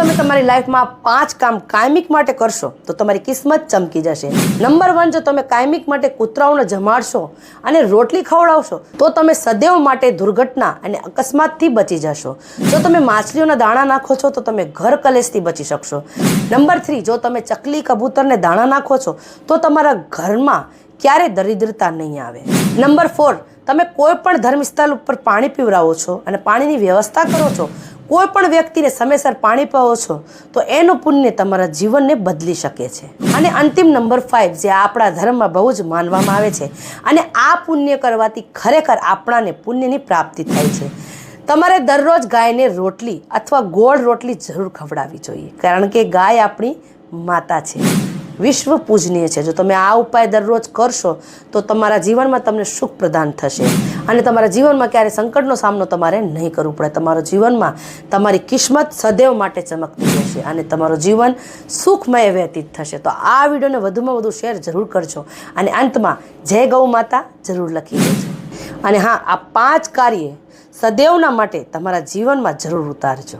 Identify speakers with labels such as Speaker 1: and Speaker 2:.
Speaker 1: તમે તમારી લાઈફમાં પાંચ કામ કાયમિક માટે કરશો, તો તમારી કિસ્મત ચમકી જશે. નંબર વન જો તમે કાયમિક માટે કૂતરાઓને જમાડશો અને રોટલી ખવડાવશો, તો તમે સદૈવ માટે દુર્ઘટના અને અકસ્માતથી બચી જશો. જો તમે માછલીઓના દાણા નાખો છો, તો તમે ઘર કલેશથી બચી શકશો. નંબર થ્રી જો તમે ચકલી કબૂતરને દાણા નાખો છો, તો તમારા ઘરમાં ક્યારે દરિદ્રતા નહીં આવે. નંબર ફોર તમે કોઈ પણ ધર્મસ્થળ ઉપર પાણી પીવડાવો છો અને પાણીની વ્યવસ્થા કરો છો કોઈ પણ વ્યક્તિને સમયસર પાણી પાવો છો, તો એનું પુણ્ય તમારા જીવનને બદલી શકે છે. અને અંતિમ નંબર ફાઇવ જે આપણા ધર્મમાં બહુ જ માનવામાં આવે છે, અને આ પુણ્ય કરવાથી ખરેખર આપણાને પુણ્યની પ્રાપ્તિ થાય છે. તમારે દરરોજ ગાયને રોટલી અથવા ગોળ રોટલી જરૂર ખવડાવવી જોઈએ, કારણ કે ગાય આપણી માતા છે. વિશ્વ પૂજનીય છે. જો તમે આ ઉપાય દરરોજ કરશો, તો તમારા જીવનમાં તમને સુખ પ્રદાન થશે. અને તમારા જીવનમાં ક્યારેય સંકટનો સામનો તમારે નહીં કરવો પડે. તમારા જીવનમાં તમારી કિસ્મત સદૈવ માટે ચમકતી રહેશે અને તમારું જીવન સુખમય વ્યતીત થશે. તો આ વિડીયોને વધુમાં વધુ શેર જરૂર કરજો અને અંતમાં જય ગૌ માતા જરૂર લખી દેજો. અને હા, આ પાંચ કાર્ય સદૈવના માટે તમારા જીવનમાં જરૂર ઉતારજો.